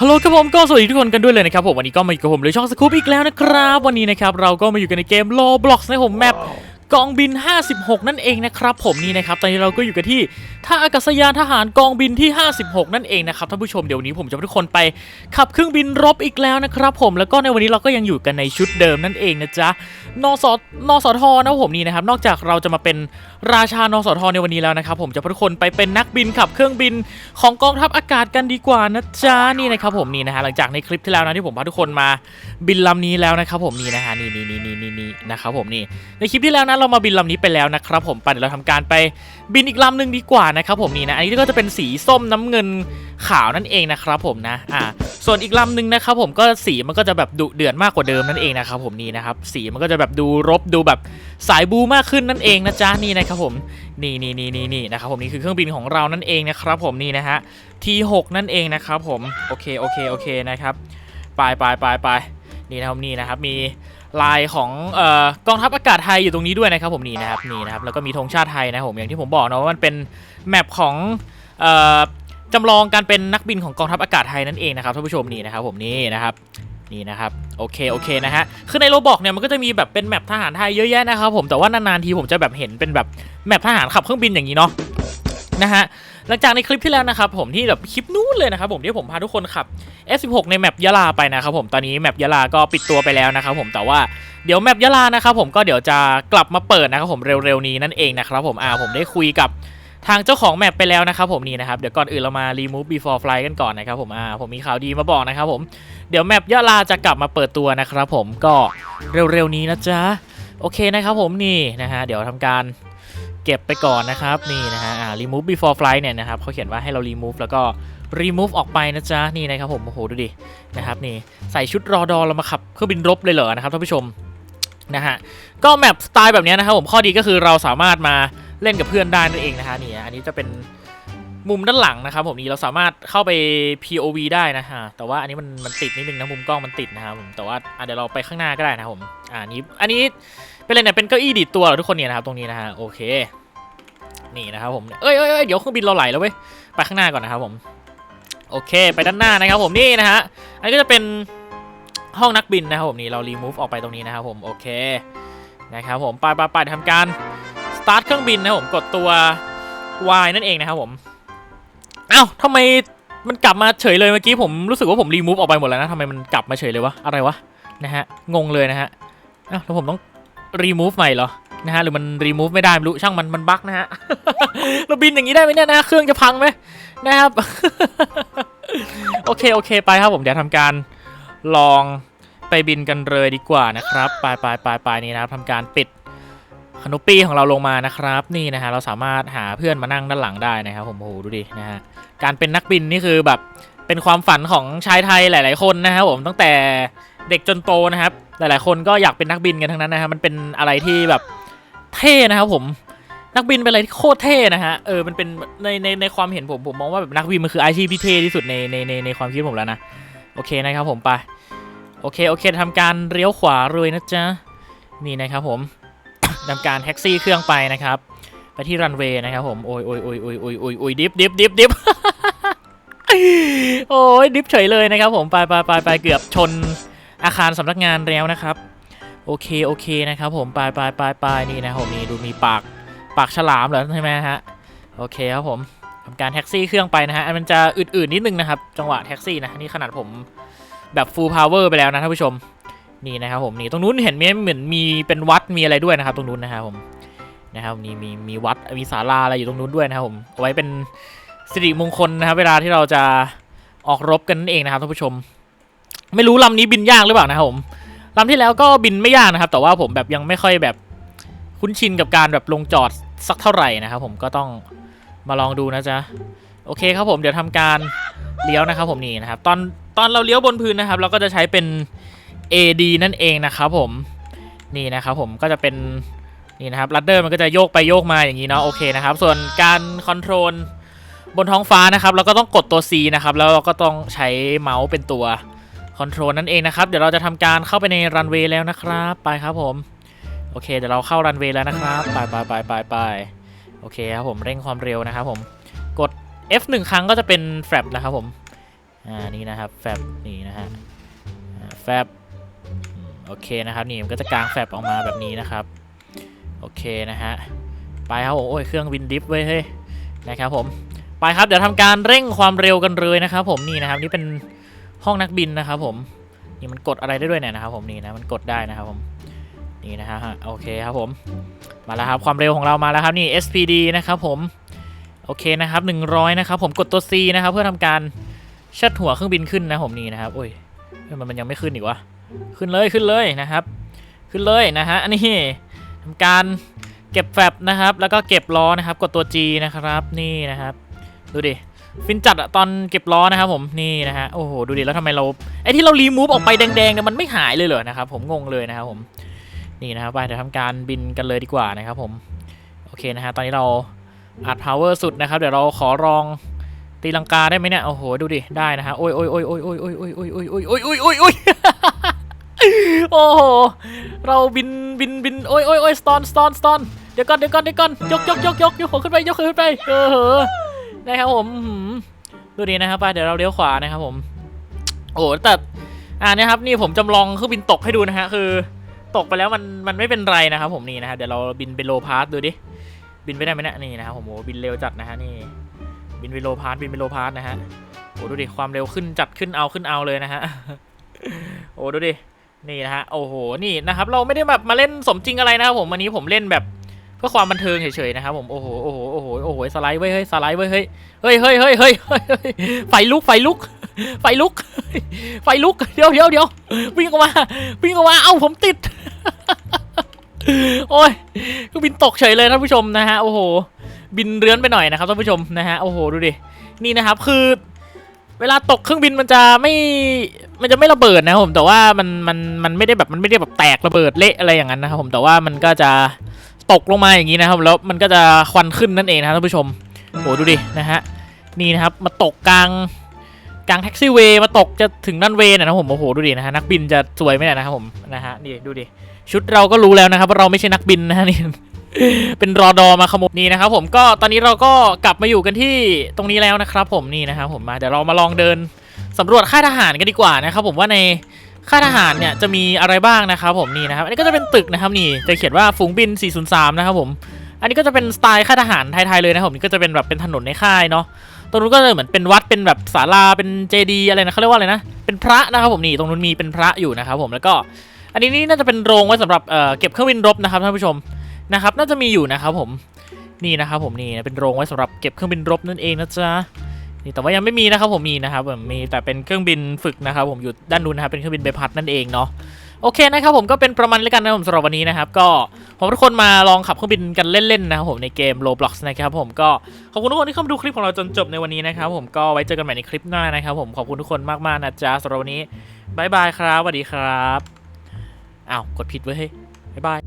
ฮัลโหลครับผมก็สวัสดีทุกคนกันด้วยเลยนะครับผมวันนี้ก็มาอยู่กับผมเลยช่องสกู๊ปอีกแล้วนะครับ วันนี้นะครับเราก็มาอยู่กันในเกม Roblox นะครับผมแมปกองบิน 56 นั่นเองนะครับผมนี่นะครับตอนนี้เราก็อยู่กันที่ ท่าอากาศยานทหารกองบินที่ 56 นั่นเองนะครับท่านผู้ชมเดี๋ยวนี้ผมจะพาทุกคนไปขับเครื่องบินรบอีกแล้วนะครับผมแล้วก็ในวันนี้เราก็ยังอยู่กันในชุดเดิมนั่นเองนะจ๊ะนสนสทนะผมนี่นะครับนอกจากเราจะมาเป็นราชานสทในวันนี้แล้วนะครับผมจะพาทุกคนไปเป็นนักบินขับเครื่องบินของกองทัพอากาศกันดีกว่านะจ๊ะนี่นะครับผมนี่นะฮะหลังจากในคลิปที่แล้วนะที่ผมพาทุกคนมาบินลำนี้แล้วนะครับผมนี่นะฮะนี่นี่นี่นี่นี่นี่นะครับผมนี่ในคลิปที่แล้วนะเรามาบินลำนี้ไปแล้วนะครับผมไปเดี๋ยวเราทำการไปบินอีกลำหนึ่งดีกว่านะครับผมนี่นะอันนี้ก็จะเป็นสีส้มน้ำเงินขาวนั่นเองนะครับผมนะอ่าส่วนอีกลำหนึ่งนะครับผมก็สีมันก็จะแบบดุเดือดมากกว่าเดิมนั่นเองนะครับผมนี่นะครับสีมันก็จะแบบดูรบดูแบบสายบูมากขึ้นนั่นเองนะจ๊ะนี่นะครับผมนี่นี่นี่นี่นี่นะครับผมนี่คือเครื่องบินของเรานั่นเองนะครับผมนี่นะฮะ T6 นั่นเองนะครับผมโอเคโอเคโอเคนะครับไปไปไปไปนี่นะครับนี่นะครับมีลายของเอ่อกองทัพอากาศไทยอยู่ตรงนี้ด้วยนะครับผมนี่นะครับนี่นะครับแล้วก็มีธงชาติไทยนะผมอย่างที่ผมบอกนะว่ามันเป็น แมปของจำลองการเป็นนักบินของกองทัพอากาศไทยนั่นเองนะครับท่านผู้ชมนี่นะครับผมนี่นะครับนี่นะครับโอเคโอเคนะฮะคือในโรบอกเนี่ยมันก็จะมีแบบเป็นแมปทหารไทยเยอะแยะนะครับผมแต่ว่านานๆทีผมจะแบบเห็นเป็นแบบแมปทหารขับเครื่องบินอย่างนี้เนาะนะฮะหลังจากในคลิปที่แล้วนะครับผมที่แบบคลิปนู้นเลยนะครับผมที่ผมพาทุกคนขับ F16 ในแมปยะลาไปนะครับผมตอนนี้แมปยะลาก็ปิดตัวไปแล้วนะครับผมแต่ว่าเดี๋ยวแมปยะลานะครับผมก็เดี๋ยวจะกลับมาเปิดนะครับผมเร็วๆนี้นั่นเองนะครับผมอ่าผมได้คุยกับ ทางเจ้าของแมปไปแล้วนะครับผมนี่นะครับเดี๋ยวก่อนอื่นเรามา remove before flight กันก่อนนะครับผมอ่าผมมีข่าวดีมาบอกนะครับผมเดี๋ยวแมปยะลาจะกลับมาเปิดตัวนะครับผมก็เร็วๆนี้นะจ๊ะโอเคนะครับผมนี่นะฮะเดี๋ยวทำการเก็บไปก่อนนะครับนี่นะฮะอ่า remove before flight เนี่ยนะครับเขาเขียนว่าให้เรา remove แล้วก็ remove ออกไปนะจ๊ะนี่นะครับผมโอ้โหดูดินะครับนี่ใส่ชุดรอดอเรามาขับเครื่องบินรบเลยเหรอนะครับท่านผู้ชมนะฮะก็แมปสไตล์แบบนี้นะครับผมข้อดีก็คือเราสามารถมา เล่นกับเพื่อนได้นั่นเองนะฮะนี่อันนี้จะเป็นมุมด้านหลังนะครับผมนี่เราสามารถเข้าไป POV ได้นะฮะแต่ว่าอันนี้มันมันติดนิดนึงนะมุมกล้องมันติดนะครับผมแต่ว่าเดี๋ยวเราไปข้างหน้าก็ได้นะครับผมอ่านี้อันนี้เป็นอะไรเนี่ยเป็นเก้าอี้ดีดตัวเหรอทุกคนเนี่ยนะครับตรงนี้นะฮะโอเคนี่นะครับผมเอ้ยเอ้ยเอ้ยเดี๋ยวเครื่องบินเราไหลแล้วเว้ยไปข้างหน้าก่อนนะครับผมโอเค ไปด้านหน้านะครับผมนี่นะฮะอันนี้ก็จะเป็นห้องนักบินนะครับผมนี่เรา remove ออกไปตรงนี้นะครับผมโอเคนะครับผมไปไปไปทำการ start เครื่องบินนะครับผมกดตัว Y นั่นเองนะครับผมเอ้าทำไมมันกลับมาเฉยเลยเมื่อกี้ผมรู้สึกว่าผมรีมูฟออกไปหมดแล้วนะทำไมมันกลับมาเฉยเลยวะอะไรวะนะฮะงงเลยนะฮะเอ้าแล้วผมต้องรีมูฟใหม่เหรอนะฮะหรือมันรีมูฟไม่ได้ไม่รู้ช่างมันมันบั๊กนะฮะเราบินอย่างนี้ได้ไหมเนี่ยนะเครื่องจะพังไหมนะครับโอเคโอเคไปครับผมเดี๋ยวทำการลองไปบินกันเลยดีกว่านะครับ ไปไปไปไปนี่นะครับทำการปิด คานูปี้ของเราลงมานะครับนี่นะฮะเราสามารถหาเพื่อนมานั่งด้านหลังได้นะครับผมโอ้โหดูดินะฮะการเป็นนักบินนี่คือแบบเป็นความฝันของชายไทยหลาย ๆ คนนะครับผมตั้งแต่เด็กจนโตนะครับ หลาย ๆ คนก็อยากเป็นนักบินกันทั้งนั้นนะครับมันเป็นอะไรที่แบบเท่นะครับผมนักบินเป็นอะไรที่โคตรเท่นะฮะเออมันเป็นในในในความเห็นผมผมมองว่าแบบนักบินมันคืออาชีพที่เท่ที่สุดในในในในความคิดผมแล้วนะโอเคนะครับผมไปโอเคโอเคทำการเลี้ยวขวาเลยนะจ๊ะนี่นะครับผม นำการแท็กซี่เครื่องไปนะครับ ไปที่รันเวย์นะครับผม โอ้ยโอ้ยโอ้ยโอ้ยโอ้ยโอ้ยโอ้ยดิฟดิฟดิฟดิฟโอ้ยดิฟเฉยเลยนะครับผม ไปไปไปไปเกือบชนอาคารสำนักงานแล้วนะครับ โอเคโอเคนะครับผม ไปไปไปไปนี่นะครับผมนี่ดูมีปากปากฉลามเหรอใช่ไหมฮะ โอเคครับผมทำการแท็กซี่เครื่องไปนะฮะ มันจะอืดๆนิดนึงนะครับ จังหวะแท็กซี่นะ นี่ขนาดผมแบบ full power ไปแล้วนะท่านผู้ชม นี่นะครับผมนี่ตรงนู้นเห็นไหมเหมือนมีเป็นวัดมีอะไรด้วยนะครับ ตรงนู้นนะครับผมนะครับนี่มีมีวัดมีศาลาอะไรอยู่ตรงนู้นด้วยนะครับผมเอาไว้เป็นสิริมงคลนะครับ เวลาที่เราจะออกรบกันนั่นเองนะครับท่านผู้ชม ไม่รู้ลำนี้บินยากหรือเปล่านะครับผมลำที่แล้วก็บินไม่ยากนะครับ แต่ว่าผมแบบยังไม่ค่อยแบบคุ้นชินกับการแบบลงจอดสักเท่าไหร่นะครับผมก็ต้องมาลองดูนะจ๊ะโอเคครับผมเดี๋ยวทำการเลี้ยวนะครับผมนี่นะครับ ตอนตอนเราเลี้ยวบนพื้นนะครับ เราก็จะใช้เป็น AD นั่นเองนะครับผมนี่นะครับผมก็จะเป็นนี่นะครับลัดเดอร์มันก็จะโยกไปโยกมาอย่างนี้เนาะโอเคนะครับ ส่วนการคอนโทรลบนท้องฟ้านะครับเราก็ต้องกดตัว C นะครับแล้วเราก็ต้องใช้เมาส์เป็นตัวคอนโทรลนั่นเองนะครับเดี๋ยวเราจะทำการเข้าไปในรันเวย์แล้วนะครับไปครับผมโอเคเดี๋ยวเราเข้ารันเวย์แล้วนะครับไปไปไปไปไปโอเคครับผมเร่งความเร็วนะครับผมกด F 1 ครั้งก็จะเป็นแฟลปนะครับผมอ่านี่นะครับแฟบนี่นะฮะแฟบ โอเคนะครับนี่มันก็จะกลางแฟบออกมาแบบนี้นะครับ โอเคนะฮะไปครับผมโอ้ยเครื่องบินดิฟเว้ยเฮ้ยนะครับผมไปครับเดี๋ยวทำการเร่งความเร็วกันเลยนะครับ ผมนี่นะครับนี่เป็นห้องนักบินนะครับผมนี่มันกดอะไรได้ด้วยเนี่ยนะครับ ผมนี่นะมันกดได้นะครับผมนี่นะฮะโอเคครับผมมาแล้วครับความเร็วของเรามาแล้วครับนี่ SPD นะครับผมโอเคนะครับ100นะครับผมกดตัว C นะครับเพื่อทำการชัดหัวเครื่องบินขึ้นนะผมนี่นะครับโอ้ยทำไมมันยังไม่ขึ้นอีกวะ ขึ้นเลยขึ้นเลยนะครับ ขึ้นเลยนะฮะอันนี้ทำการเก็บแฟบนะครับ แล้วก็เก็บล้อนะครับ กดตัว G นะครับนี่นะครับ ดูดิฟินจัดอะตอนเก็บล้อนะครับผมนี่นะฮะโอ้โหดูดิแล้วทำไมเราไอ้ที่เรารีมูฟออกไปแดงๆเนี่ยมันไม่หายเลยเหรอนะครับผมงงเลยนะครับผมนี่นะครับไปเดี๋ยวทำการบินกันเลยดีกว่านะครับผมโอเคนะฮะตอนนี้เราอัด power สุดนะครับเดี๋ยวเราขอลองตีลังกาได้ไหมเนี่ยโอ้โหดูดิได้นะฮะโอ้ยโอ้ยโอ้ยโอ้ยโอ้ยโอ้ยโอ้ยโอ้ยโอ้ยโอ้ยโอ้ยโอ้ย โอ้โห เราบินบินบินโอ้ยโอ้ยโอ้ยสตอนสตอนสตอนเดี๋ยวก่อนเดี๋ยวก่อนเดี๋ยวก่อนยกยกยกยกยกขึ้นไปยกขึ้นไปเออเหอนะครับผมดูดีนะครับไปเดี๋ยวเราเลี้ยวขวานะครับผมโอ้โหแต่อ่านี่ยครับนี่ผมจำลองเครื่องบินตกให้ดูนะฮะคือตกไปแล้วมันมันไม่เป็นไรนะครับผมนี่นะฮะเดี๋ยวเราบินไปโลพาสดูดิบินไปได้ไหมเนี่ยนี่นะครับผมโอ้บินเร็วจัดนะฮะนี่ บินไปโลพาสบินไปโลพาสนะฮะโอ้ดูดิความเร็วขึ้นจัดขึ้นเอาขึ้นเอาเลยนะฮะโอ้ดูดิ นี่นะฮะโอ้โหนี่นะครับ เราไม่ได้แบบมาเล่นสมจริงอะไรนะครับผมวันนี้ผมเล่นแบบเพื่อความบันเทิงเฉยๆนะครับผมโอ้โหโอ้โหโอ้โหโอ้โหสไลด์ไว้ยเฮ้ยสไลด์ไว้ยเฮ้ยเฮ้ยเฮ้ยเฮ้ยเฮ้ยไฟลุกไฟลุก ไฟลุก ไฟลุกเดี๋ยวเดี๋ยวเดี๋ยววิ่งออกมาวิ่งออกมาเอ้าผมติด โอ้ยเครื่องบินตกเฉยเลยท่านผู้ชมนะฮะโอ้โห บินเรือนไปหน่อยนะครับท่านผู้ชมนะฮะโอ้โหดูดินี่นะครับคือ เวลาตกเครื่องบินมันจะไม่มันจะไม่ระเบิดนะครับผมแต่ว่ามันมันมันไม่ได้แบบมันไม่ได้แบบแตกระเบิดเละอะไรอย่างนั้นนะครับผมแต่ว่ามันก็จะตกลงมาอย่างนี้นะครับแล้วมันก็จะควันขึ้นนั่นเองนะท่านผู้ชมโอ้โหดูดินะฮะนี่นะครับมาตกกลางกลางแท็กซี่เวย์มาตกจะถึงรันเวย์นะครับผมโอ้โหดูดินะฮะนักบินจะสวยไหมนะครับผมนะฮะนี่ดูดิชุดเราก็รู้แล้วนะครับว่าเราไม่ใช่นักบินนะฮะนี่ เป็นรอดอมาขโมยนี่นะครับผมก็ตอนนี้เราก็กลับมาอยู่กันที่ตรงนี้แล้วนะครับ ผมนี่นะครับผมมาเดี๋ยวเรามาลองเดินสำรวจค่ายทหารกันดีกว่านะครับ ผมว่าในค่ายทหารเนี่ยจะมีอะไรบ้างนะครับ ผมนี่นะครับอันนี้ก็จะเป็นตึกนะครับนี่จะเขียนว่าฝูงบิน 403 นะครับผมอันนี้ก็จะเป็นสไตล์ค่ายทหารไทยๆเลยนะครับผมนี่ก็จะเป็นแบบเป็นถนนในค่ายเนาะตรงนู้นก็จะเหมือนเป็นวัดเป็นแบบศาลาเป็นเจดีอะไรนะเขาเรียกว่าอะไรนะเป็นพระนะครับผมนี่ตรงนู้นมีเป็นพระอยู่นะครับผมแล้วก็ อันนี้นี่น่าจะเป็นโรงไว้สำหรับเเก็บเครื่องบินรบนะครับท่านผู้ชม นะครับน่าจะมีอยู่นะครับผมนี่นะครับผมนี่เป็นโรงไว้สำหรับเก็บเครื่องบินรบนั่นเองนะจ๊ะนี่แต่ว่ายังไม่มีนะครับผมมีนะครับผมมีแต่เป็นเครื่องบินฝึกนะครับผมอยู่ด้านนู้นนะครับเป็นเครื่องบินใบพัดนั่นเองเนาะโอเคนะครับผมก็เป็นประมาณแล้วกันนะผมสำหรับวันนี้นะครับก็ผมทุกคนมาลองขับเครื่องบินกันเล่นๆนะครับผมในเกม Roblox นะครับผมก็ขอบคุณทุกคนที่เข้ามาดูคลิปของเราจนจบในวันนี้นะครับผมก็ไว้เจอกันใหม่ในคลิปหน้านะครับผมขอบคุณทุกคนมากๆนะจ๊ะสำหรับวันนี้บายบายครับสวัสดีครับอ้าวกดผิดเว้ยบายบาย